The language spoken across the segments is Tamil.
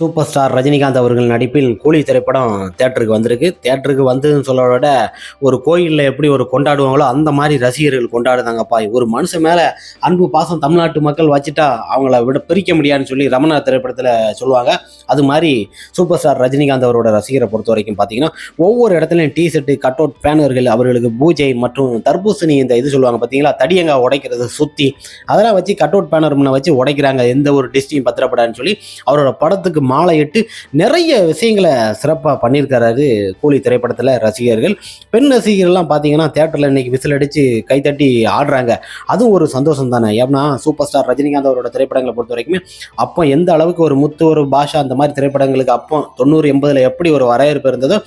சூப்பர் ஸ்டார் ரஜினிகாந்த் அவர்கள் நடிப்பில் கூலி திரைப்படம் தேட்டருக்கு வந்திருக்கு. தேட்டருக்கு வந்ததுன்னு சொல்ல விட ஒரு கோயிலில் எப்படி ஒரு கொண்டாடுவாங்களோ அந்த மாதிரி ரசிகர்கள் கொண்டாடுதாங்கப்பா. ஒரு மனுஷன் மேலே அன்பு பாசம் தமிழ்நாட்டு மக்கள் வச்சுட்டா அவங்கள விட பிரிக்க முடியாதுன்னு சொல்லி ரமணா திரைப்படத்தில் சொல்லுவாங்க. அது மாதிரி சூப்பர் ஸ்டார் ரஜினிகாந்த் அவரோட ரசிகரை பொறுத்த வரைக்கும் பார்த்தீங்கன்னா ஒவ்வொரு இடத்துலையும் டி ஷர்ட்டு கட் அவுட் பேனர்கள் அவர்களுக்கு பூஜை மற்றும் தர்பூசணி இந்த இது சொல்லுவாங்க பார்த்தீங்களா தடியங்காய் உடைக்கிறது சுற்றி அதெல்லாம் வச்சு கட் அவுட் பேனர் முன்ன வச்சு உடைக்கிறாங்க. எந்த ஒரு டிஸ்டையும் பத்திரப்படாதுன்னு சொல்லி அவரோட படத்துக்கு மாலையிட்டு நிறைய விஷயங்களை சிறப்பாக பண்ணியிருக்காரு கூலி திரைப்படத்தில் ரசிகர்கள். பெண் ரசிகர்கள்லாம் பார்த்தீங்கன்னா தேட்டரில் இன்னைக்கு விசில் அடித்து கைத்தட்டி ஆடுறாங்க. அதுவும் ஒரு சந்தோஷம் தானே. ஏன்னா சூப்பர் ஸ்டார் ரஜினிகாந்த் அவரோட திரைப்படங்களை பொறுத்த வரைக்குமே அப்போ எந்த அளவுக்கு ஒரு முத்து ஒரு பாஷா அந்த மாதிரி திரைப்படங்களுக்கு அப்போ தொண்ணூறு எண்பதில் எப்படி ஒரு வரவேற்பு இருந்ததோ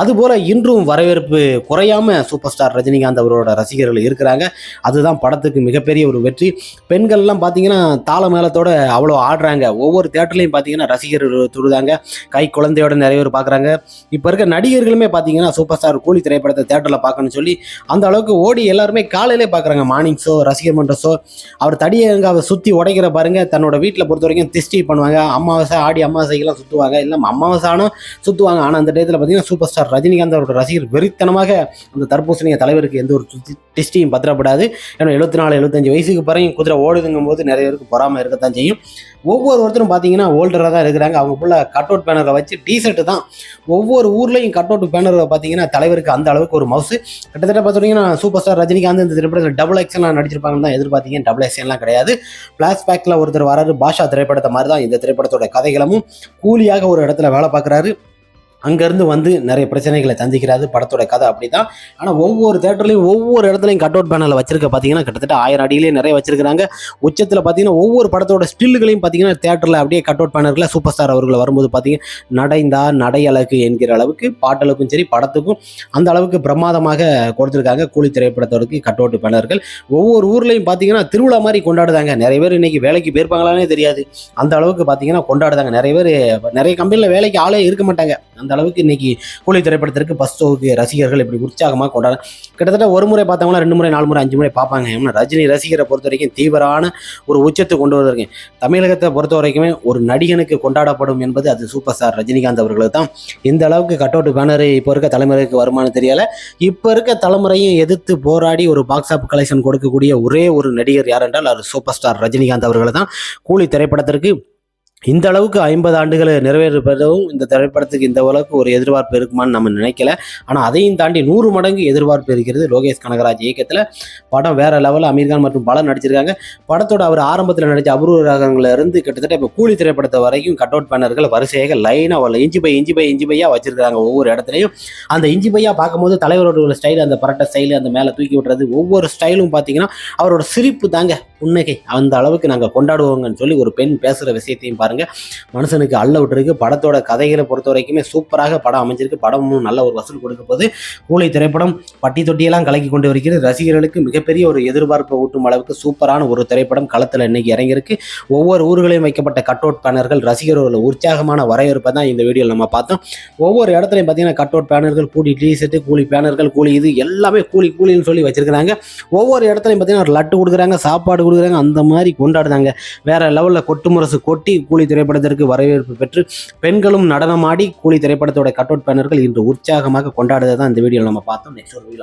அதுபோல் இன்றும் வரவேற்பு குறையாம சூப்பர் ஸ்டார் ரஜினிகாந்த் அவரோட ரசிகர்கள் இருக்கிறாங்க. அதுதான் படத்துக்கு மிகப்பெரிய ஒரு வெற்றி. பெண்கள்லாம் பார்த்தீங்கன்னா தாள மேளத்தோட அவ்வளோ ஆடுறாங்க. ஒவ்வொரு தேட்டர்லையும் பார்த்தீங்கன்னா ரசிகர் ரசிகர்கள் தொழுதாங்க கை குழந்தையோட நிறைய பேர் பார்க்குறாங்க. இப்போ இருக்க நடிகர்களுமே பார்த்தீங்கன்னா சூப்பர் ஸ்டார் கூலி திரைப்படத்தை தேட்டரில் பார்க்கணும்னு சொல்லி அந்த அளவுக்கு ஓடி எல்லாருமே காலையிலே பார்க்குறாங்க. மார்னிங் ஷோ ரசிகர் மன்ற ஷோ அவர் தடியங்காவை சுற்றி உடைக்கிற பாருங்க. தன்னோட வீட்டில் பொறுத்த வரைக்கும் திஷ்டி பண்ணுவாங்க. அமாவாசை ஆடி அமாவாசைக்கெல்லாம் சுற்றுவாங்க இல்லை அமாவாசை ஆனால் சுற்றுவாங்க ஆனால் அந்த டயத்தில் பார்த்தீங்கன்னா சூப்பர் ஸ்டார் ரஜினிகாந்த் அவரோட ரசிகர் வெறித்தனமாக அந்த தர்பூசணிய தலைவருக்கு எந்த ஒரு சுத்தி- டிஸ்டியும் பத்திரப்படாது. ஏன்னா எழுபத்தி நாலு எழுபத்தஞ்சு வயசுக்கு பிறகு குதிரை ஓடுதுங்கும் போது நிறைய பேருக்கு பொறாமல் இருக்கத்தான் செய்யும். ஒவ்வொரு ஒருத்தரும் பார்த்தீங்கன்னா ஓல்டராக தான் இருக்கிறாங்க. அவங்க அவங்களுக்குள்ள கட் அவுட் பேனரை வச்சு டிஷர்ட்டு தான். ஒவ்வொரு ஊர்லேயும் கட் அவுட் பேனரை பார்த்தீங்கன்னா தலைவருக்கு அந்த அளவுக்கு ஒரு மவுசு கிட்டத்தட்ட பார்த்தீங்கன்னா சூப்பர் ஸ்டார் ரஜினிகாந்த் இந்த திரைப்படத்தில் டபுள் எக்ஸ்எல்லாம் நடிச்சிருப்பாங்கன்னு தான் எதிர்பார்த்தீங்க. டபுள் எக்ஸ்எல்லாம் கிடையாது. ஃப்ளாஷ்பேக்கில் ஒருத்தர் வராரு பாஷா திரைப்படத்தை மாதிரி தான் இந்த திரைப்படத்தோட கதைகளும். கூலியாக ஒரு இடத்துல வேலை பார்க்குறாரு. அங்கேருந்து வந்து நிறைய பிரச்சனைகளை சந்திக்கிறாரு. படத்தோட கதை அப்படி தான் ஆனால் ஒவ்வொரு தேட்டர்லையும் ஒவ்வொரு இடத்துலையும் கட் அவுட் பேனலில் வச்சிருக்க பார்த்தீங்கன்னா கிட்டத்தட்ட ஆயிரம் அடியிலே நிறைய வச்சிருக்காங்க உச்சத்தில் பார்த்தீங்கன்னா ஒவ்வொரு படத்தோட ஸ்டில்லுகளையும் பார்த்தீங்கன்னா தேட்டரில் அப்படியே கட் அவுட் பேனரில் சூப்பர் ஸ்டார் அவர்கள் வரும்போது பார்த்தீங்கன்னா நடைந்தா நடை அழகு என்கிற அளவுக்கு பாட்டலுக்கும் சரி படத்துக்கும் அந்த அளவுக்கு பிரமாதமாக கொடுத்துருக்காங்க. கூலி திரைப்படத்தோடு கட் அவுட் பேனர்கள். ஒவ்வொரு ஊர்லேயும் பார்த்தீங்கன்னா திருவிழா மாதிரி கொண்டாடுதாங்க. நிறைய பேர் இன்னைக்கு வேலைக்கு போயிருப்பாங்களானே தெரியாது. அந்த அளவுக்கு பார்த்தீங்கன்னா கொண்டாடுதாங்க. நிறைய பேர் நிறைய கம்பெனியில் வேலைக்கு ஆளே இருக்க மாட்டாங்க. அந்த அளவுக்கு இன்னைக்கு கூலி திரைப்படத்திற்கு பஸ் ஷோவுக்கு ரசிகர்கள் இப்படி உற்சாகமாக கொண்டாட கிட்டத்தட்ட ஒரு முறை பார்த்தவங்களா ரெண்டு முறை நாலு முறை அஞ்சு முறை பார்ப்பாங்க. ஏன்னா ரஜினி ரசிகரை பொறுத்த வரைக்கும் தீவிரமான ஒரு உச்சத்தை கொண்டு வருவாங்க தமிழகத்தை பொறுத்த வரைக்குமே ஒரு நடிகனுக்கு கொண்டாடப்படும் என்பது அது சூப்பர் ஸ்டார் ரஜினிகாந்த் அவர்களுக்கு தான். இந்த அளவுக்கு கட் அவுட் பேனர் இப்போ இருக்க தலைமுறைக்கு வருமானு தெரியல. இப்போ இருக்க தலைமுறையும் எதிர்த்து போராடி ஒரு பாக்ஸ் ஆஃப் கலெக்ஷன் கொடுக்கக்கூடிய ஒரே ஒரு நடிகர் யார் என்றால் அது சூப்பர் ஸ்டார் ரஜினிகாந்த் அவர்கள் தான். கூலி திரைப்படத்திற்கு இந்த அளவுக்கு ஐம்பது ஆண்டுகள் நிறைவேறுவதும் இந்த திரைப்படத்துக்கு இந்த அளவுக்கு ஒரு எதிர்பார்ப்பு இருக்குமான்னு நம்ம நினைக்கல. ஆனால் அதையும் தாண்டி நூறு மடங்கு எதிர்பார்ப்பு இருக்கிறது லோகேஷ் கனகராஜ் இயக்கத்தில். படம் வேற லெவலில் அமீர்கான் மற்றும் பலர் நடிச்சிருக்காங்க. படத்தோட அவர் ஆரம்பத்தில் நடித்த அபூர்வ ராகங்கள்ல இருந்து கிட்டத்தட்ட இப்போ கூலி திரைப்படத்தை வரைக்கும் கட் அவுட் பேனர்கள் வரிசையாக லைனாக வரல. இஞ்சி பை இஞ்சி பை இஞ்சி பையாக வச்சிருக்காங்க ஒவ்வொரு இடத்துலையும். அந்த இஞ்சி பையா பார்க்கும்போது தலைவரோட ஒரு ஸ்டைல் அந்த பரட்ட ஸ்டைல் அந்த மேலே தூக்கி விட்டுறது ஒவ்வொரு ஸ்டைலும் பார்த்தீங்கன்னா அவரோட சிரிப்பு தாங்க புன்னகை. அந்த அளவுக்கு நாங்கள் கொண்டாடுவோங்கன்னு சொல்லி ஒரு பெண் பேசுகிற விஷயத்தையும் பாருங்க மனுஷனுக்கு அள்ள விட்டுருக்கு. படத்தோட கதைகளை பொறுத்த வரைக்குமே சூப்பராக படம் அமைஞ்சிருக்கு. படமும் நல்ல ஒரு வசூல் கொடுக்க போது கூலி திரைப்படம் பட்டி தொட்டியெல்லாம் கலக்கி கொண்டு வருகிறது. ரசிகர்களுக்கு மிகப்பெரிய ஒரு எதிர்பார்ப்பை ஊட்டும் அளவுக்கு சூப்பரான ஒரு திரைப்படம் களத்தில் இன்னைக்கு இறங்கியிருக்கு. ஒவ்வொரு ஊர்களையும் வைக்கப்பட்ட கட் அவுட் பேனர்கள் ரசிகர்களோட உற்சாகமான வரவேற்பை தான் இந்த வீடியோவில் நம்ம பார்த்தோம். ஒவ்வொரு இடத்துலையும் பார்த்தீங்கன்னா கட் அவுட் பேனர்கள் கூலி டிஷர்ட் கூலி பேனர்கள் கூலி இது எல்லாமே கூலி கூலின்னு சொல்லி வச்சிருக்கிறாங்க. ஒவ்வொரு இடத்துலையும் பார்த்தீங்கன்னா ஒரு லட்டு கொடுக்குறாங்க சாப்பாடு கொடுக்குறாங்க அந்த மாதிரி கொண்டாடுறாங்க. வேற லெவலில் கொட்டு முரசு கொட்டி கூலி திரைப்படத்திற்கு வரவேற்பு பெற்று பெண்களும் நடனமாடி கூலி திரைப்படத்தோட கட் அவுட் பேனர்கள் இன்று உற்சாகமாக கொண்டாடுறதை தான் இந்த வீடியோவில் நம்ம பார்த்தோம். நெக்ஸ்ட் ஒரு வீடியோ